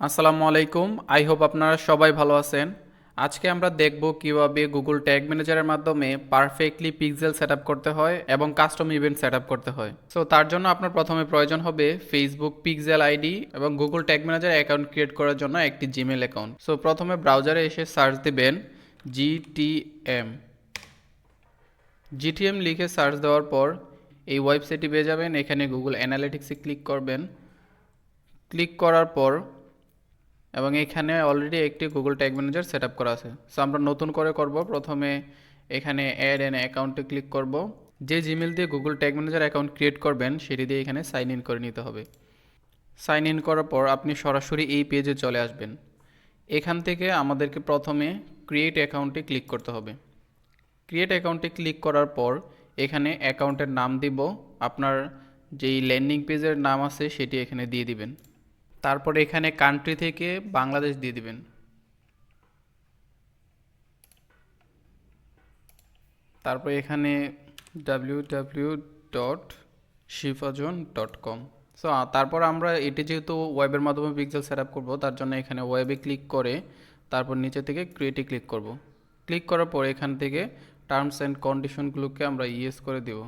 আসসালামু আলাইকুম। I hope আপনারা সবাই ভালো আছেন। আজকে আমরা দেখব কীভাবে গুগল ট্যাগ ম্যানেজারের মাধ্যমে পারফেক্টলি পিক্সেল সেট করতে হয় এবং কাস্টম ইভেন্ট সেট করতে হয়। সো তার জন্য আপনার প্রথমে প্রয়োজন হবে ফেসবুক পিক্সেল আইডি এবং Google tag manager account create করার জন্য একটি জিমেল অ্যাকাউন্ট সো প্রথমে ব্রাউজারে এসে সার্চ দিবেন জিটিএম জিটিএম লিখে সার্চ দেওয়ার পর এই ওয়েবসাইটটি পেয়ে যাবেন। এখানে গুগল অ্যানালিটিক্সে ক্লিক করবেন। ক্লিক করার পর এবং এখানে অলরেডি একটি গুগল ট্যাগ ম্যানেজার সেট করা আছে। সো আমরা নতুন করে করব। প্রথমে এখানে অ্যাড অ্যান অ্যাকাউন্টে ক্লিক করব। যে জিমেল দিয়ে Google tag manager account create করবেন, সেটি দিয়ে এখানে সাইন ইন করে নিতে হবে। সাইন ইন করার পর আপনি সরাসরি এই পেজে চলে আসবেন। এখান থেকে আমাদেরকে প্রথমে ক্রিয়েট অ্যাকাউন্টে ক্লিক করতে হবে। ক্রিয়েট অ্যাকাউন্টে ক্লিক করার পর এখানে অ্যাকাউন্টের নাম দিব। আপনার যেই ল্যান্ডিং পেজের নাম আছে, সেটি এখানে দিয়ে দিবেন। তারপরে এখানে কান্ট্রি থেকে বাংলাদেশ দিয়ে দিবেন। তারপরে এখানে W W dot dot com so তারপর আমরা এটি যেহেতু ওয়েবের মাধ্যমে পিক্সেল সেট আপ করব, তার জন্য এখানে ওয়েবে ক্লিক করে তারপর নিচে থেকে ক্রিয়েটে ক্লিক করব। ক্লিক করার পর এখান থেকে টার্মস অ্যান্ড কন্ডিশনগুলোকে আমরা ইয়েস করে দেব।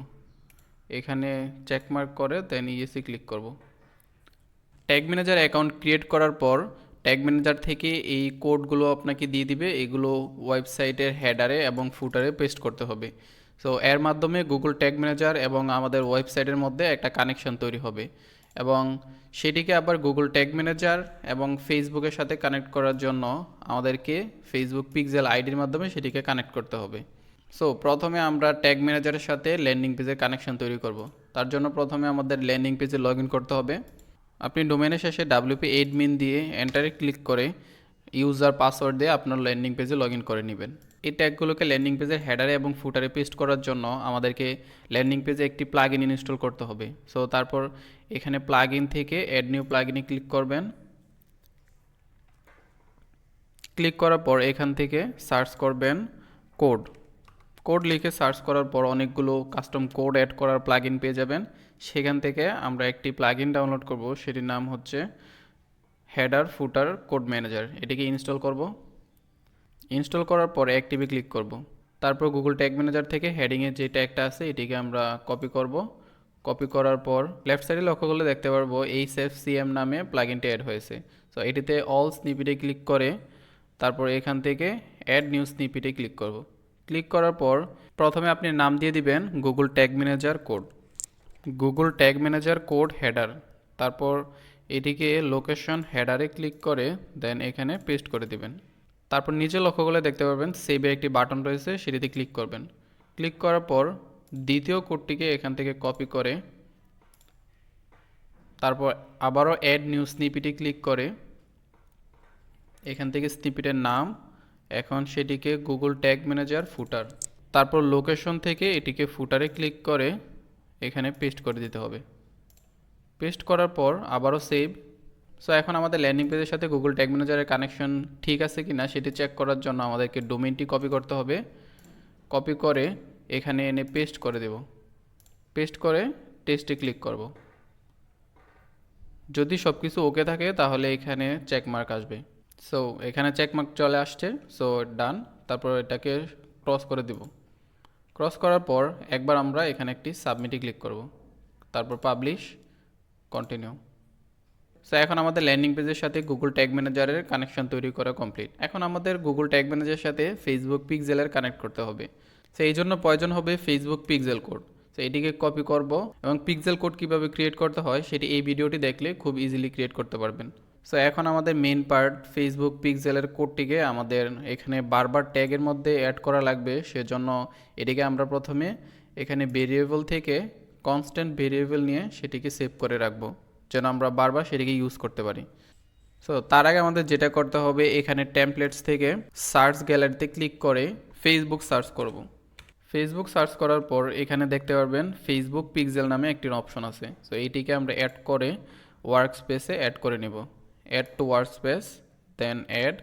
এখানে চেকমার্ক করে দেন ইয়েসে ক্লিক করব। ট্যাগ ম্যানেজার অ্যাকাউন্ট ক্রিয়েট করার পর ট্যাগ ম্যানেজার থেকে এই কোডগুলো আপনাকে দিয়ে দিবে, এগুলো ওয়েবসাইটের হেডারে এবং ফুটারে পেস্ট করতে হবে। সো এর মাধ্যমে গুগল ট্যাগ ম্যানেজার এবং আমাদের ওয়েবসাইটের মধ্যে একটা কানেকশন তৈরি হবে এবং সেটিকে আবার গুগল ট্যাগ ম্যানেজার এবং ফেসবুকের সাথে কানেক্ট করার জন্য আমাদেরকে ফেসবুক পিক্সেল আইডির মাধ্যমে সেটিকে কানেক্ট করতে হবে। সো প্রথমে আমরা ট্যাগ ম্যানেজারের সাথে ল্যান্ডিং পেজের কানেকশন তৈরি করব। তার জন্য প্রথমে আমাদের ল্যান্ডিং পেজে লগ করতে হবে। আপনি ডোমেনের শেষে ডাব্লিউপি এডমিন দিয়ে এন্টারে ক্লিক করে ইউজার পাসওয়ার্ড দিয়ে আপনার ল্যান্ডিং পেজে লগ করে নেবেন। এই ট্যাগগুলোকে ল্যান্ডিং পেজের হেডারে এবং ফুটারে পেস্ট করার জন্য আমাদেরকে ল্যান্ডিং পেজে একটি প্লাগ ইন ইনস্টল করতে হবে। সো তারপর এখানে প্লাগ ইন থেকে অ্যাড নিউ প্লাগ ইনে ক্লিক করবেন। ক্লিক করার পর এখান থেকে সার্চ করবেন কোড কোড লিখে সার্চ করার পর অনেকগুলো কাস্টম কোড অ্যাড করার প্লাগ পেয়ে যাবেন। সেখান থেকে আমরা একটি প্লাগ ইন ডাউনলোড করব, সেটির নাম হচ্ছে হেডার ফুটার কোড ম্যানেজার এটিকে ইনস্টল করব। ইনস্টল করার পরে অ্যাক্টিভে ক্লিক করব। তারপর গুগল ট্যাগ ম্যানেজার থেকে হেডিংয়ের যে ট্যাগটা আছে, এটিকে আমরা কপি করব। কপি করার পর লেফট সাইডে লক্ষ্য করলে দেখতে পারব এই সেফ সিএম নামে প্লাগ ইনটি অ্যাড হয়েছে। সো এটিতে অল স্নিপিটে ক্লিক করে তারপর এখান থেকে অ্যাড নিউ স্নিপিটে ক্লিক করব। ক্লিক করার পর প্রথমে আপনি নাম দিয়ে দিবেন Google tag manager code Google tag manager code header তারপর এটিকে লোকেশন হেডারে ক্লিক করে দেন এখানে পেস্ট করে দিবেন। তারপর নিচে লক্ষ্য করলে দেখতে পারবেন সেভে একটি বাটন রয়েছে, সেটিতে ক্লিক করবেন। ক্লিক করার পর দ্বিতীয় কোডটিকে এখান থেকে কপি করে, তারপর আবারও অ্যাড নিউ স্নিপিটি ক্লিক করে, এখান থেকে স্নিপিটের নাম, এখন সেটিকে গুগল ট্যাগ ম্যানেজার ফুটার তারপর লোকেশন থেকে এটিকে ফুটারে ক্লিক করে এখানে পেস্ট করে দিতে হবে। পেস্ট করার পর আবারও সেভ সো এখন আমাদের ল্যান্ডিং পেজের সাথে গুগল ট্যাগ ম্যানেজারের কানেকশন ঠিক আছে কি না সেটি চেক করার জন্য আমাদেরকে ডোমেনটি কপি করতে হবে। কপি করে এখানে এনে পেস্ট করে দেব। পেস্ট করে টেস্টে ক্লিক করব। যদি সব কিছু ওকে থাকে তাহলে এখানে চেকমার্ক আসবে। সো এখানে চেকমার্ক চলে আসছে। সো ডান তারপর এটাকে ক্রস করে দিব। ক্রস করার পর একবার আমরা এখানে একটি সাবমিটে ক্লিক করব। তারপর পাবলিশ কন্টিনিউ সো এখন আমাদের ল্যান্ডিং পেজের সাথে গুগল ট্যাগ ম্যানেজারের কানেকশন তৈরি করা কমপ্লিট এখন আমাদের গুগল ট্যাগ ম্যানেজারের সাথে ফেসবুক পিক্সেলের কানেক্ট করতে হবে। সো এই জন্য প্রয়োজন হবে ফেসবুক পিক্সেল কোড সো এটিকে কপি করব এবং পিক্সেল কোড কীভাবে ক্রিয়েট করতে হয় সেটি এই ভিডিওটি দেখলে খুব ইজিলি ক্রিয়েট করতে পারবেন। সো এখন আমাদের মেন পার্ট ফেসবুক পিক্সেলের কোডটিকে আমাদের এখানে বারবার ট্যাগের মধ্যে অ্যাড করা লাগবে। সেজন্য এটিকে আমরা প্রথমে এখানে ভেরিয়েবল থেকে কনস্ট্যান্ট ভেরিয়েবল নিয়ে সেটিকে সেভ করে রাখব, যেন আমরা বারবার সেটিকে ইউজ করতে পারি। সো তার আগে আমাদের যেটা করতে হবে, এখানে টেমপ্লেটস থেকে সার্চ গ্যালারিতে ক্লিক করে ফেসবুক সার্চ করব। ফেসবুক সার্চ করার পর এখানে দেখতে পারবেন ফেসবুক পিক্সেল নামে একটি অপশন আছে। সো এইটিকে আমরা অ্যাড করে ওয়ার্ক স্পেসে অ্যাড করে নেব। Add to work space then add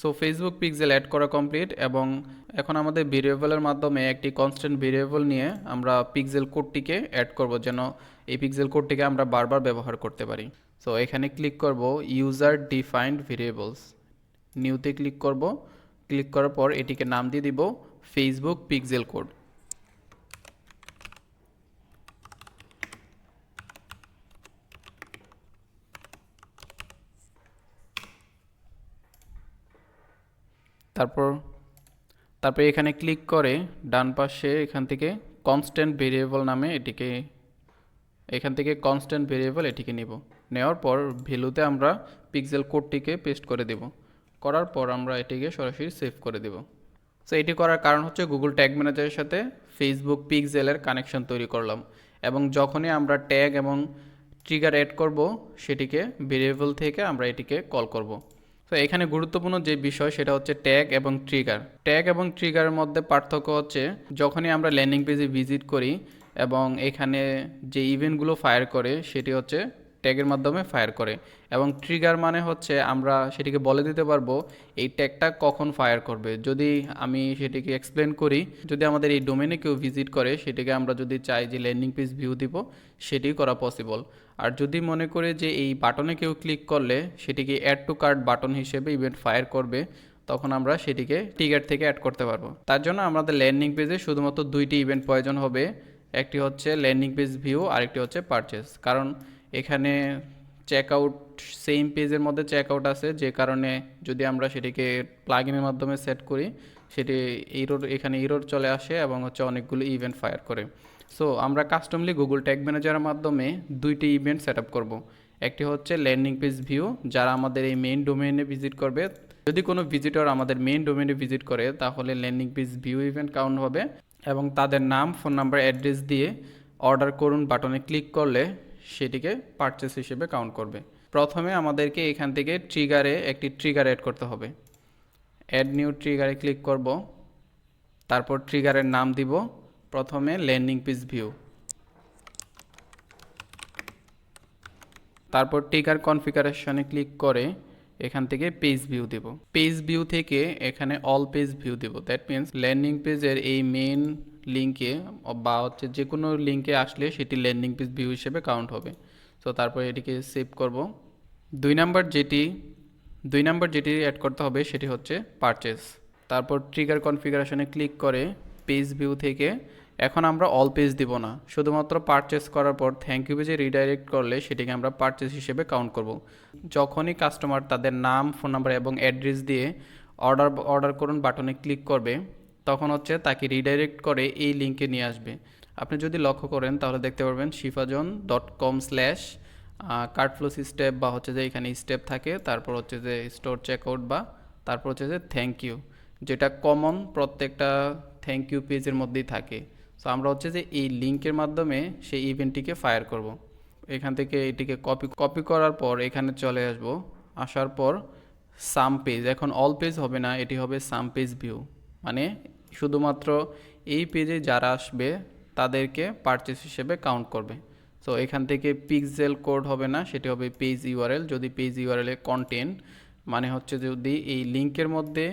so Facebook pixel add করা কমপ্লিট এবং এখন আমাদের ভেরিয়েবলের মাধ্যমে একটি কনস্ট্যান্ট ভেরিয়েবল নিয়ে আমরা পিক্সেল কোডটিকে অ্যাড করব যেন এই পিক্সেল কোডটিকে আমরা বারবার ব্যবহার করতে পারি। সো এখানে ক্লিক করব ইউজার ডিফাইন্ড ভেরিয়েবলস নিউতে ক্লিক করব। ক্লিক করার পর এটিকে নাম দিয়ে দিব ফেসবুক পিক্সেল কোড তারপর তারপর এখানে ক্লিক করে ডান পাশে এখান থেকে কনস্ট্যান্ট ভেরিয়েবল নামে এটিকে, এখান থেকে কনস্ট্যান্ট ভেরিয়েবল এটিকে নিব। নেওয়ার পর ভ্যালুতে আমরা পিক্সেল কোডটিকে পেস্ট করে দেব। করার পর আমরা এটিকে সরাসরি সেভ করে দেব। সো এটি করার কারণ হচ্ছে গুগল ট্যাগ ম্যানেজারের সাথে ফেসবুক পিক্সেলের কানেকশন তৈরি করলাম এবং যখনই আমরা ট্যাগ এবং ট্রিগার অ্যাড করব, সেটিকে ভেরিয়েবল থেকে আমরা এটিকে কল করব। তো এখানে গুরুত্বপূর্ণ যে বিষয় সেটা হচ্ছে ট্যাগ এবং ট্রিগার ট্যাগ এবং ট্রিগারের মধ্যে পার্থক্য হচ্ছে যখনই আমরা ল্যান্ডিং পেজে ভিজিট করি এবং এখানে যে ইভেন্টগুলো ফায়ার করে সেটি হচ্ছে ট্যাগের মাধ্যমে ফায়ার করে। এবং ট্রিগার মানে হচ্ছে আমরা সেটিকে বলে দিতে পারব, এই ট্যাগটা কখন ফায়ার করবে। যদি আমি সেটিকে এক্সপ্লেন করি, যদি আমাদের এই ডোমেনে কেউ ভিজিট করে, সেটিকে আমরা যদি চাই যে ল্যান্ডিং পেজ ভিউ দিব সেটি করা পসিবল আর যদি মনে করে যে এই বাটনে কেউ ক্লিক করলে, সেটিকে অ্যাড টু কার্ড বাটন হিসেবে ইভেন্ট ফায়ার করবে, তখন আমরা সেটিকে টিকার থেকে অ্যাড করতে পারব। তার জন্য আমাদের ল্যান্ডিং পেজে শুধুমাত্র দুইটি ইভেন্ট প্রয়োজন হবে। একটি হচ্ছে ল্যান্ডিং পেজ ভিউ আরেকটি হচ্ছে পারচেস কারণ এখানে চেক আউট সেম পেজের মধ্যে চেক আউট আছে, যে কারণে যদি আমরা সেটিকে প্লাগিনের মাধ্যমে সেট করি, সেটি ইরোর এখানে ইরোর চলে আসে এবং হচ্ছে অনেকগুলো ইভেন্ট ফায়ার করে। সো আমরা কাস্টমলি গুগল ট্যাগ ম্যানেজারের মাধ্যমে দুইটি ইভেন্ট সেট আপ করব। একটি হচ্ছে ল্যান্ডিং পেজ ভিউ যারা আমাদের এই মেইন ডোমেনে ভিজিট করবে। যদি কোনো ভিজিটর আমাদের মেইন ডোমেনে ভিজিট করে, তাহলে landing page view event count হবে এবং তাদের নাম ফোন নাম্বার অ্যাড্রেস দিয়ে অর্ডার করুন বাটনে ক্লিক করলে সেটিকে পারচেস হিসেবে কাউন্ট করবে। প্রথমে আমাদেরকে এখান থেকে ট্রিগারে একটি ট্রিগার অ্যাড করতে হবে। অ্যাড নিউ ট্রিগারে ক্লিক করব। তারপর ট্রিগারের নাম দিব। প্রথমে ল্যান্ডিং পিস ভিউ তারপর ট্রিগার কনফিগারেশনে ক্লিক করে এখান থেকে পেজ ভিউ দেব। পেজ ভিউ থেকে এখানে অল পেজ ভিউ দেব। দ্যাট মিন্স ল্যান্ডিং পেজের এই মেন লিঙ্কে বা হচ্ছে যে কোনো লিঙ্কে আসলে সেটি ল্যান্ডিং পেজ ভিউ হিসেবে কাউন্ট হবে। সো তারপর এটিকে সেভ করব। দুই নাম্বার যেটি, দুই নাম্বার যেটি অ্যাড করতে হবে সেটি হচ্ছে পারচেস তারপর ট্রিগার কনফিগারেশনে ক্লিক করে পেজ ভিউ থেকে এখন আমরা অল পেজ দিব না। শুধুমাত্র পারচেস করার পর থ্যাংক ইউ পেজে রিডাইরেক্ট করলে সেটিকে আমরা পারচেস হিসেবে কাউন্ট করব। যখনই কাস্টমার তাদের নাম ফোন নাম্বার এবং অ্যাড্রেস দিয়ে অর্ডার অর্ডার করুন বাটনে ক্লিক করবে, তখন হচ্ছে তাকে রিডাইরেক্ট করে এই লিঙ্কে নিয়ে আসবে। আপনি যদি লক্ষ্য করেন তাহলে দেখতে পারবেন শিফাজন dot com slash cartflow step বা হচ্ছে যে এখানে স্টেপ থাকে, তারপর হচ্ছে যে স্টোর চেকআউট বা তারপর হচ্ছে যে থ্যাংক ইউ যেটা কমন প্রত্যেকটা থ্যাংক ইউ পেজের মধ্যেই থাকে। সো আমরা হচ্ছে যে এই লিঙ্কের মাধ্যমে সেই ইভেন্টটিকে ফায়ার করব। এখান থেকে এটিকে কপি কপি করার পর এখানে চলে আসব। আসার পর সাম পেজ এখন অল পেজ হবে না, এটি হবে সাম পেজ ভিউ মানে শুধুমাত্র এই পেজে যারা আসবে, তাদেরকে পারচেস হিসেবে কাউন্ট করবে। সো এখান থেকে পিক্সেল কোড হবে না, সেটি হবে পেজ ইউআরএল যদি পেজ ইউআরএলে কন্টেন্ট মানে হচ্ছে যদি এই লিঙ্কের মধ্যে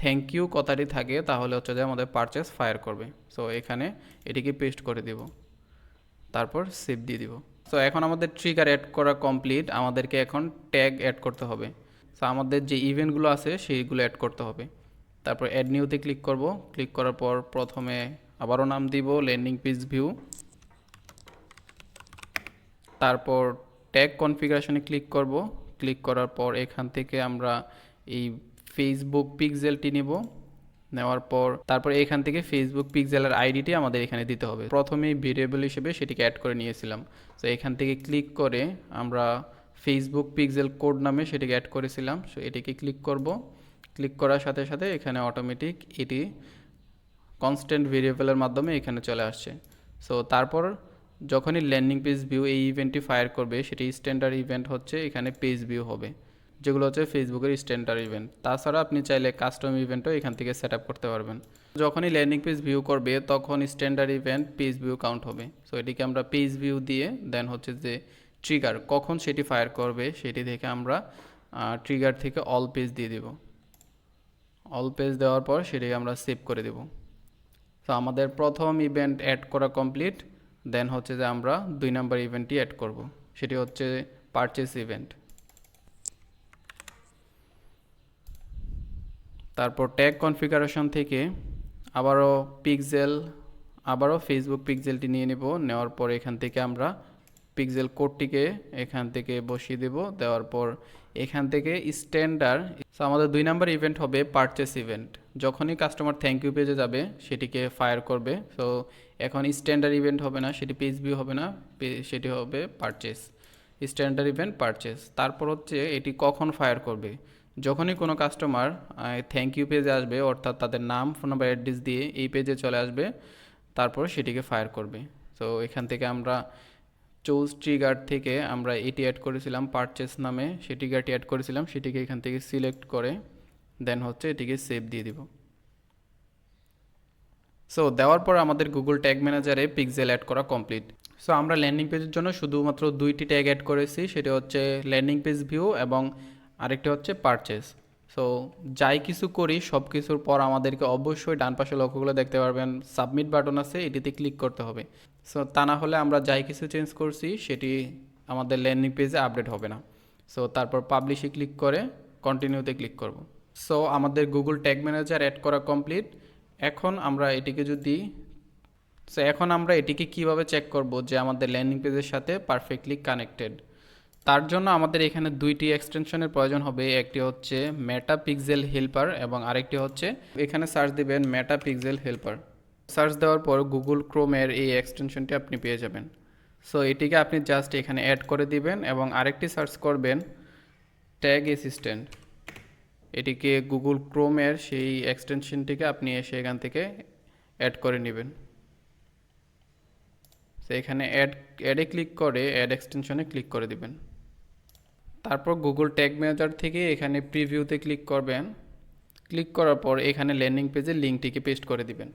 থ্যাংক ইউ কথাটি থাকে, তাহলে হচ্ছে যে আমাদের পারচেস ফায়ার করবে। সো এখানে এটিকে পেস্ট করে দিব। তারপর সেভ দিয়ে দিব। সো এখন আমাদের ট্রিগার অ্যাড করা কমপ্লিট আমাদেরকে এখন ট্যাগ অ্যাড করতে হবে। সো আমাদের যে ইভেন্টগুলো আছে, সেইগুলো অ্যাড করতে হবে। তারপর অ্যাড নিউতে ক্লিক করব। ক্লিক করার পর প্রথমে আবারও নাম দিব ল্যান্ডিং পেজ ভিউ তারপর ট্যাগ কনফিগারেশনে ক্লিক করব। ক্লিক করার পর এখান থেকে আমরা এই ফেসবুক পিক্সেলটি নেব। নেওয়ার পর তারপর এখান থেকে ফেসবুক পিক্সেলের আইডিটি আমাদের এখানে দিতে হবে। প্রথমেই ভেরিয়েবল হিসেবে সেটিকে অ্যাড করে নিয়েছিলাম। তো এখান থেকে ক্লিক করে আমরা ফেসবুক পিক্সেল কোড নামে সেটিকে অ্যাড করেছিলাম। সো এটিকে ক্লিক করব। ক্লিক করার সাথে সাথে এখানে অটোমেটিক এটি কনস্ট্যান্ট ভেরিয়েবলের মাধ্যমে এখানে চলে আসছে। সো তারপর যখনই ল্যান্ডিং পেজ ভিউ এই ইভেন্টটি ফায়ার করবে, সেটি স্ট্যান্ডার্ড ইভেন্ট হচ্ছে, এখানে পেজ ভিউ হবে। যেগুলো হচ্ছে ফেসবুকের স্ট্যান্ডার্ড ইভেন্ট তাছাড়া আপনি চাইলে কাস্টম ইভেন্টও এখান থেকে সেট করতে পারবেন। যখনই ল্যান্ডিং পেজ ভিউ করবে, তখন standard event page view count হবে। সো এটিকে আমরা পেজ ভিউ দিয়ে দেন হচ্ছে যে ট্রিগার কখন সেটি ফায়ার করবে, সেটি থেকে আমরা ট্রিগার থেকে অল পেজ দিয়ে দেব। অল পেজ দেওয়ার পর সেটিকে আমরা সেভ করে দেব। তো আমাদের প্রথম ইভেন্ট অ্যাড করা কমপ্লিট দেন হচ্ছে যে আমরা দুই নাম্বার ইভেন্টটি অ্যাড করব। সেটি হচ্ছে পারচেস ইভেন্ট তারপর ট্যাগ কনফিগারেশন থেকে আবারও পিকজেল আবারও ফেসবুক পিক্সেলটি নিয়ে নেব। নেওয়ার পর এখান থেকে আমরা পিক্সেল কোডটিকে এখান থেকে বসিয়ে দেব। দেওয়ার পর এখান থেকে স্ট্যান্ডার্ড আমাদের দুই নাম্বার ইভেন্ট হবে পারচেস ইভেন্ট যখনই কাস্টমার থ্যাংক ইউ পেজে যাবে, সেটিকে ফায়ার করবে। সো এখন স্ট্যান্ডার্ড ইভেন্ট হবে না, সেটি পেজ ভিউ হবে না সেটি হবে পারচেস স্ট্যান্ডার্ড ইভেন্ট পারচেস তারপর হচ্ছে এটি কখন ফায়ার করবে? যখনই কোনো কাস্টমার থ্যাংক ইউ পেজে আসবে, অর্থাৎ তাদের নাম ফোন নাম্বার অ্যাড্রেস দিয়ে এই পেজে চলে আসবে, তারপর সেটিকে ফায়ার করবে। তো এখান থেকে আমরা চৌজ ট্রিগার থেকে আমরা এটি অ্যাড করেছিলাম পারচেস নামে সেই ট্রিগারটি অ্যাড করেছিলাম, সেটিকে এখান থেকে সিলেক্ট করে দেন হচ্ছে এটিকে সেভ দিয়ে দিব। সো দেওয়ার পর আমাদের গুগল ট্যাগ ম্যানেজারে পিক্সেল অ্যাড করা কমপ্লিট সো আমরা ল্যান্ডিং পেজের জন্য শুধুমাত্র দুইটি ট্যাগ অ্যাড করেছি, সেটা হচ্ছে ল্যান্ডিং পেজ ভিউ এবং আরেকটি হচ্ছে পারচেস সো যাই কিছু করি, সব কিছুর পর আমাদেরকে অবশ্যই ডান পাশে লক্ষ্যগুলো দেখতে পারবেন। সাবমিট বাটন আছে, এটিতে ক্লিক করতে হবে। সো তা না হলে আমরা যাই কিছু চেঞ্জ করছি, সেটি আমাদের ল্যান্ডিং পেজে আপডেট হবে না। সো তারপর পাবলিশে ক্লিক করে কন্টিনিউতে ক্লিক করব। সো আমাদের গুগল ট্যাগ ম্যানেজার অ্যাড করা কমপ্লিট এখন আমরা এটিকে যদি সো এখন আমরা এটিকে কীভাবে চেক করব যে আমাদের ল্যান্ডিং পেজের সাথে পারফেক্টলি কানেক্টেড তার জন্য আমাদের এখানে দুইটি এক্সটেনশনের প্রয়োজন হবে। একটি হচ্ছে মেটা পিক্সেল হেল্পার এবং আরেকটি হচ্ছে এখানে সার্চ দিবেন মেটা পিক্সেল হেল্পার সার্চ দেওয়ার পর গুগল ক্রোমের এই এক্সটেনশনটি আপনি পেয়ে যাবেন। সো এটিকে আপনি জাস্ট এখানে অ্যাড করে দিবেন এবং আরেকটি সার্চ করবেন ট্যাগ অ্যাসিস্ট্যান্ট এটিকে গুগল ক্রোমের সেই এক্সটেনশনটিকে আপনি এসে এখান থেকে অ্যাড করে নেবেন। তো এখানে অ্যাড অ্যাডে ক্লিক করে অ্যাড এক্সটেনশনে ক্লিক করে দিবেন। তারপর গুগল ট্যাগ ম্যানেজার থেকে এখানে প্রিভিউতে ক্লিক করবেন। ক্লিক করার পর এখানে ল্যান্ডিং পেজের লিঙ্কটিকে পেস্ট করে দিবেন।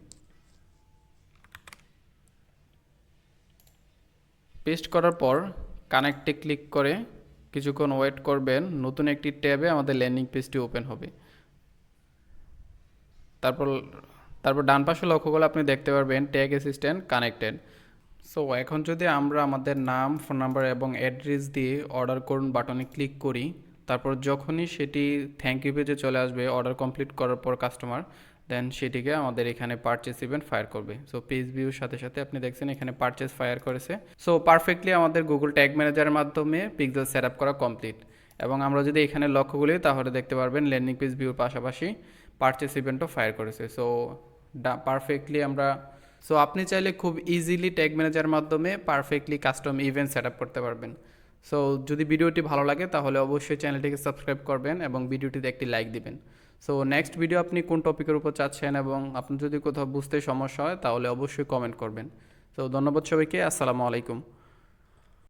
পেস্ট করার পর কানেক্টে ক্লিক করে কিছুক্ষণ ওয়েট করবেন। নতুন একটি ট্যাবে আমাদের ল্যান্ডিং পেজটি ওপেন হবে। তারপর তারপর ডান পাশে লক্ষ্য করলে আপনি দেখতে পারবেন। ট্যাগ অ্যাসিস্ট্যান্ট কানেক্টেড সো এখন যদি আমরা আমাদের নাম ফোন নাম্বার এবং অ্যাড্রেস দিয়ে অর্ডার করুন বাটনে ক্লিক করি, তারপর যখনই সেটি থ্যাংক ইউ পেজে চলে আসবে অর্ডার কমপ্লিট করার পর কাস্টমার দেন সেটিকে আমাদের এখানে পারচেস ইভেন্ট ফায়ার করবে। সো পেজ ভিউর সাথে সাথে আপনি দেখছেন এখানে পারচেস ফায়ার করেছে। সো পারফেক্টলি আমাদের গুগল ট্যাগ ম্যানেজারের মাধ্যমে পিক্সেল সেট আপ করা কমপ্লিট এবং আমরা যদি এখানে লক্ষ্য করি, তাহলে দেখতে পারবেন ল্যান্ডিং পেজ ভিউর পাশাপাশি পারচেস ইভেন্টও ফায়ার করেছে। সো পারফেক্টলি আমরা সো আপনি চাইলে খুব ইজিলি ট্যাগ ম্যানেজার মাধ্যমে পারফেক্টলি কাস্টম ইভেন্ট সেট করতে পারবেন। সো যদি ভিডিওটি ভালো লাগে, তাহলে অবশ্যই চ্যানেলটিকে সাবস্ক্রাইব করবেন এবং ভিডিওটিতে একটি লাইক দিবেন। সো নেক্সট ভিডিও আপনি কোন টপিকের উপর চাচ্ছেন এবং আপনি যদি কোথাও বুঝতে সমস্যা হয়, তাহলে অবশ্যই কমেন্ট করবেন। সো ধন্যবাদ সবাইকে, আসসালামু আলাইকুম।